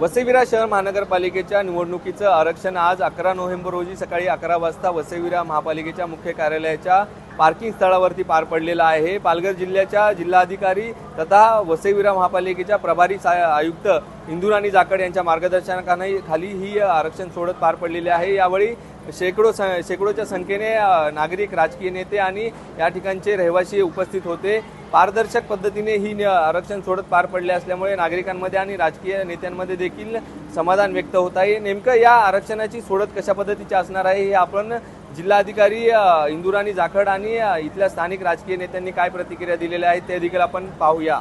वसईविरा शहर महानगरपालिकेच्या निवडणुकीचं आरक्षण आज अकरा नोव्हेंबर रोजी सकाळी अकरा वाजता वसईविरा महापालिकेच्या मुख्य कार्यालयाच्या पार्किंग स्थळावरती पार पडलेलं आहे. पालघर जिल्ह्याच्या जिल्हाधिकारी तथा वसईविरा महापालिकेच्या प्रभारी आयुक्त इंदुराणी जाकड यांच्या मार्गदर्शनाखाली खाली ही आरक्षण सोडत पार पडलेली आहे. यावेळी शेकडो स शेकडोच्या संख्येने नागरिक राजकीय नेते आणि या ठिकाणचे रहिवासी उपस्थित होते. पारदर्शक पद्धतीने ही आरक्षण सोडत पार पडले असल्यामुळे नागरिकांमध्ये आणि राजकीय नेत्यांमध्ये देखील समाधान व्यक्त होत आहे. नेमकं या आरक्षणाची सोडत कशा पद्धतीची असणार आहे हे आपण जिल्हाधिकारी इंदुराणी जाखड आणि इथल्या स्थानिक राजकीय नेत्यांनी काय प्रतिक्रिया दिलेल्या आहेत ते देखील आपण पाहूया.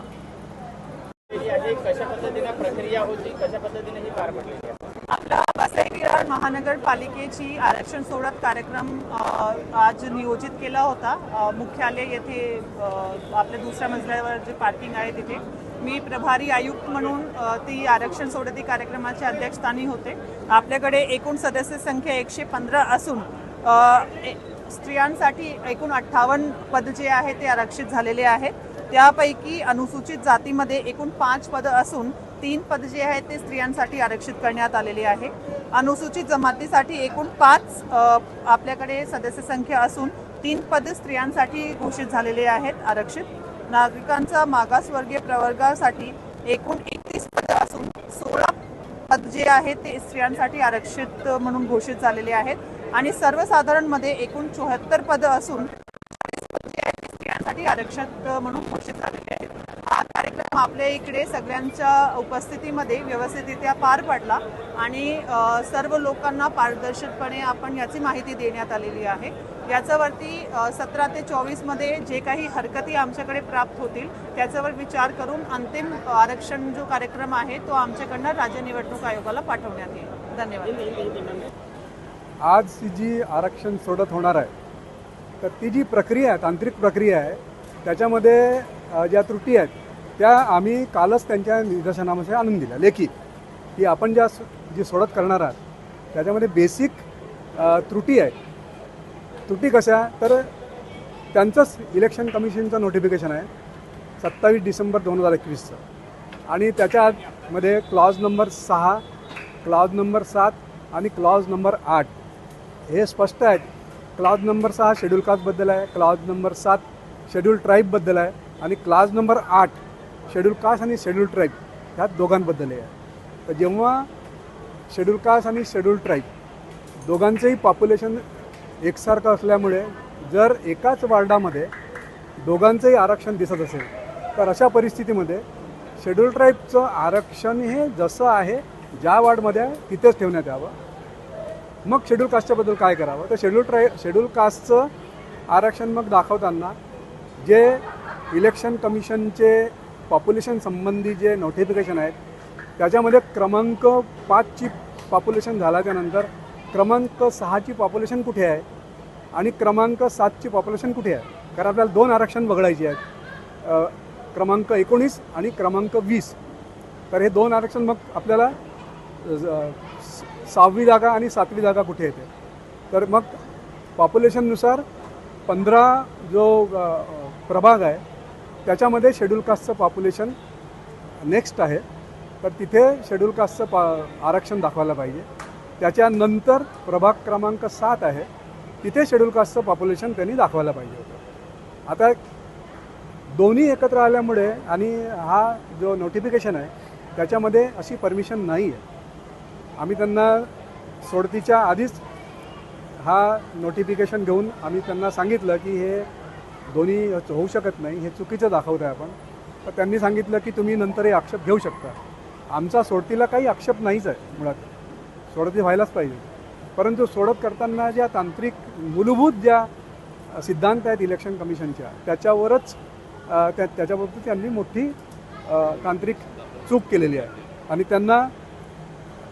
कशा पद्धतीने प्रक्रिया होती कशा पद्धतीने ही पार पडली? वसई विरार महानगरपालिकेची आरक्षण सोडत कार्यक्रम आज नियोजित केला होता. मुख्यालय येथे आपल्या दुसऱ्या मजल्यावर जे पार्किंग आहे तिथे. मी प्रभारी आयुक्त म्हणून ती आरक्षण सोडती कार्यक्रमाच्या अध्यक्षस्थानी होते. आपल्याकडे एकूण सदस्य संख्या एकशे पंधरा असून स्त्रियांसाठी एकूण अठ्ठावन्न पद जे आहे ते आरक्षित झालेले आहेत. त्यापैकी अनुसूचित जातीमध्ये एकूण पाच पदं असून तीन पद जे आहेत ते स्त्रियांसाठी आरक्षित करण्यात आलेले आहे. अनुसूचित जमातीसाठी एकूण पाच आपल्याकडे सदस्य संख्या असून तीन पद स्त्रियांसाठी घोषित झालेले आहेत आरक्षित. नागरिकांचा मागासवर्गीय प्रवर्गासाठी एकूण एकतीस पद असून सोळा पद जे आहे ते स्त्रियांसाठी आरक्षित म्हणून घोषित झालेले आहेत. आणि सर्वसाधारणमध्ये एकूण चौहत्तर पदं असून चाळीस जे आहेत स्त्रियांसाठी आरक्षित म्हणून घोषित झालेले आपल्या इकडे सगळ्यांच्या उपस्थितीमध्ये व्यवस्थितरित्या पार पडला आणि सर्व लोकांना पारदर्शकपणे आपण याची माहिती देण्यात आलेली आहे. याच्यावरती सतरा ते चोवीसमध्ये जे काही हरकती आमच्याकडे प्राप्त होतील त्याच्यावर विचार करून अंतिम आरक्षण जो कार्यक्रम आहे तो आमच्याकडनं राज्य निवडणूक आयोगाला पाठवण्यात येईल. धन्यवाद. आज जी आरक्षण सोडत होणार आहे तर ती जी प्रक्रिया आहे तांत्रिक प्रक्रिया आहे त्याच्यामध्ये ज्या त्रुटी आहेत त्या आम्ही कालच त्यांच्या निदर्शनामध्ये आणून दिल्या. लेखी. की आपण ज्या जी सोडत करणार आहात त्याच्यामध्ये बेसिक त्रुटी आहे. त्रुटी कशा? तर त्यांचंच इलेक्शन कमिशनचं नोटिफिकेशन आहे सत्तावीस डिसेंबर दोन हजार एकवीसचं. आणि त्याच्यामध्ये क्लॉज नंबर सहा क्लॉज नंबर सात आणि क्लॉज नंबर आठ. हे स्पष्ट आहेत. क्लॉज नंबर सहा शेड्यूल कास्टबद्दल आहे क्लॉज नंबर सात शेड्यूल ट्राईबबद्दल आहे आणि क्लॉज नंबर आठ शेड्यूल कास्ट आणि शेड्यूल ट्राईब ह्या दोघांबद्दल आहे. तर जेव्हा शेड्यूल कास्ट आणि शेड्यूल ट्राईब दोघांचंही पॉप्युलेशन एकसारखं असल्यामुळे जर एकाच वार्डामध्ये दोघांचंही आरक्षण दिसत असेल तर अशा परिस्थितीमध्ये शेड्यूल ट्राईबचं आरक्षण हे जसं आहे ज्या वार्डमध्ये आहे तिथेच ठेवण्यात यावं. मग शेड्यूल कास्टच्याबद्दल काय करावं? तर शेड्यूल ट्राय शेड्यूल कास्टचं आरक्षण मग दाखवताना जे इलेक्शन कमिशनचे पॉप्युलेशन संबंधी जे नोटिफिकेशन आहेत त्याच्यामध्ये क्रमांक पाचची पॉप्युलेशन झाल्याच्यानंतर क्रमांक सहाची पॉप्युलेशन कुठे आहे आणि क्रमांक सातची पॉप्युलेशन कुठे आहे? कारण आपल्याला दोन आरक्षण बघायची आहेत. क्रमांक एकोणीस आणि क्रमांक वीस. तर हे दोन आरक्षण मग आपल्याला स- सहावी जागा आणि सातवी जागा कुठे येते? तर मग पॉप्युलेशननुसार पंधरा जो प्रभाग आहे त्याच्यामध्ये शेड्यूल कास्टचं पॉप्युलेशन नेक्स्ट आहे. तर तिथे शेड्यूल कास्टचं पा आरक्षण दाखवायला पाहिजे. त्याच्यानंतर प्रभाग क्रमांक सात आहे. तिथे शेड्यूल कास्टचं पॉप्युलेशन त्यांनी दाखवायला पाहिजे होतं. आता दोन्ही एकत्र आल्यामुळे आणि हा जो नोटिफिकेशन आहे त्याच्यामध्ये अशी परमिशन नाही आहे आम्ही त्यांना सोडतीच्या आधीच हा नोटिफिकेशन घेऊन आम्ही त्यांना सांगितलं की हे दोन्ही होऊ शकत नाही हे चुकीचं दाखवत आहे आपण. तर त्यांनी सांगितलं की तुम्ही नंतर हे आक्षेप घेऊ शकता. आमचा सोडतीला काही आक्षेप नाहीच आहे मुळात. सोडती व्हायलाच पाहिजे. परंतु सोडत करताना ज्या तांत्रिक मूलभूत ज्या सिद्धांत आहेत इलेक्शन कमिशनच्या त्याच्यावरच त्या त्याच्याबाबतीत त्यांनी मोठी तांत्रिक चूक केलेली आहे. आणि त्यांना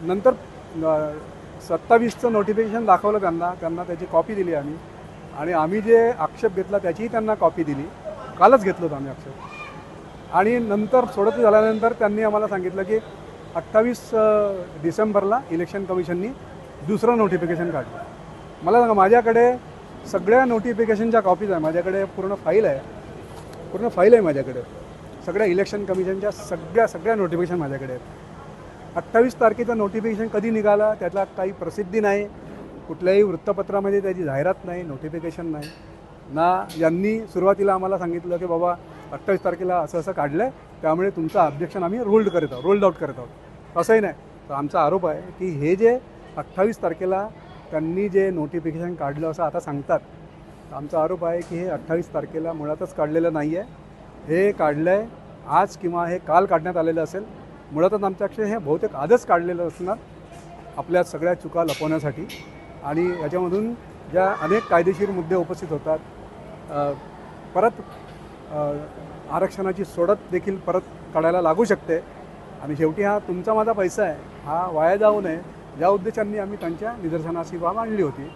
नंतर सत्तावीसचं नोटिफिकेशन दाखवलं त्यांना त्यांना त्याची कॉपी दिली आम्ही. आणि आम्ही जे आक्षेप घेतला त्याचीही त्यांना कॉपी दिली. कालच घेतलं होतं आम्ही आक्षेप. आणि नंतर सोडत झाल्यानंतर त्यांनी आम्हाला सांगितलं की अठ्ठावीस डिसेंबरला इलेक्शन कमिशननी दुसरं नोटिफिकेशन काढलं. मला सांगा माझ्याकडे सगळ्या नोटिफिकेशनच्या कॉपीज आहे. माझ्याकडे पूर्ण फाईल आहे. पूर्ण फाईल आहे माझ्याकडे. सगळ्या इलेक्शन कमिशनच्या सगळ्या सगळ्या नोटिफिकेशन माझ्याकडे आहेत. अठ्ठावीस तारखेचं नोटिफिकेशन कधी निघालं? त्यातला काही प्रसिद्धी नाही. कुठल्याही वृत्तपत्रामध्ये त्याची जाहिरात नाही नोटिफिकेशन नाही. ना यांनी सुरुवातीला आम्हाला सांगितलं की बाबा अठ्ठावीस तारखेला असं असं काढलं आहे त्यामुळे तुमचं ऑब्जेक्शन आम्ही रोल्ड करत आहोत रोल्ड आउट करत आहोत. असंही नाही. तर आमचा आरोप आहे की हे जे अठ्ठावीस तारखेला त्यांनी जे नोटिफिकेशन काढलं असं आता सांगतात तर आमचा आरोप आहे की हे अठ्ठावीस तारखेला मुळातच काढलेलं नाही आहे हे काढलं आहे आज किंवा हे काल काढण्यात आलेलं असेल मुळातच आमच्याकडे हे बहुतेक आजच काढलेलं असणार आपल्या सगळ्या चुका लपवण्यासाठी. आणि याच्यामधून ज्या अनेक कायदेशीर मुद्दे उपस्थित होतात परत आरक्षणाची सोडत देखील परत काढायला लागू शकते. आणि शेवटी हा तुमचा माझा पैसा आहे हा वाया जाऊ नये या उद्देशांनी आम्ही त्यांच्या निदर्शनास ही बाब आणली होती.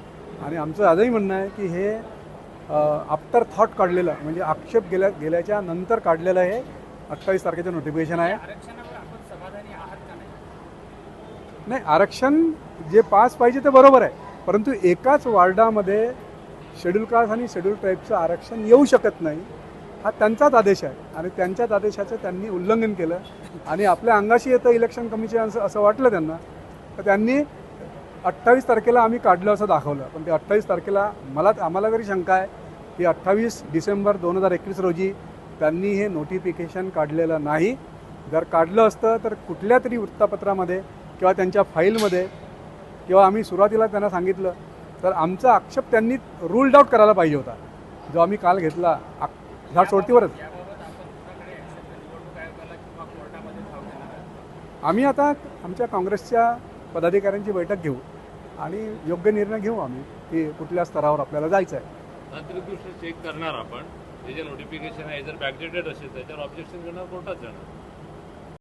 आणि आमचं आजही म्हणणं आहे की हे आफ्टर थॉट काढलेलं म्हणजे आक्षेप गेल्या गेल्याच्यानंतर काढलेलं हे अठ्ठावीस तारखेचं नोटिफिकेशन आहे. नाही आरक्षण जे पास पाहिजे ते बरोबर आहे. परंतु एकाच वार्डामध्ये शेड्यूल कास्ट आणि शेड्यूल ट्राईबचं आरक्षण येऊ शकत नाही हा त्यांचाच आदेश आहे. आणि त्यांच्याच आदेशाचं त्यांनी उल्लंघन केलं. आणि आपल्या अंगाशी येतं इलेक्शन कमिशन असं असं वाटलं त्यांना तर त्यांनी अठ्ठावीस तारखेला आम्ही काढलं असं दाखवलं. पण ते अठ्ठावीस तारखेला मला आम्हाला तरी शंका आहे की अठ्ठावीस डिसेंबर दोन हजार एकवीस रोजी त्यांनी हे नोटिफिकेशन काढलेलं नाही. जर काढलं असतं तर कुठल्या तरी वृत्तपत्रामध्ये किंवा त्यांच्या फाईलमध्ये किंवा आम्ही सुरुवातीला त्यांना सांगितलं तर आमचा आक्षेप त्यांनी रूल्ड आउट करायला पाहिजे होता. जो आम्ही काल घेतला झाड सोडतीवरच आम्ही आता आमच्या काँग्रेसच्या पदाधिकाऱ्यांची बैठक घेऊ आणि योग्य निर्णय घेऊ आम्ही की कुठल्या स्तरावर आपल्याला जायचं आहे. तांत्रिकदृष्ट्या चेक करणार आपण. हे जे नोटिफिकेशन आहे जर बॅकडेटेड असेल त्याच्यावर ऑब्जेक्शन करणार कोर्टात जाणार.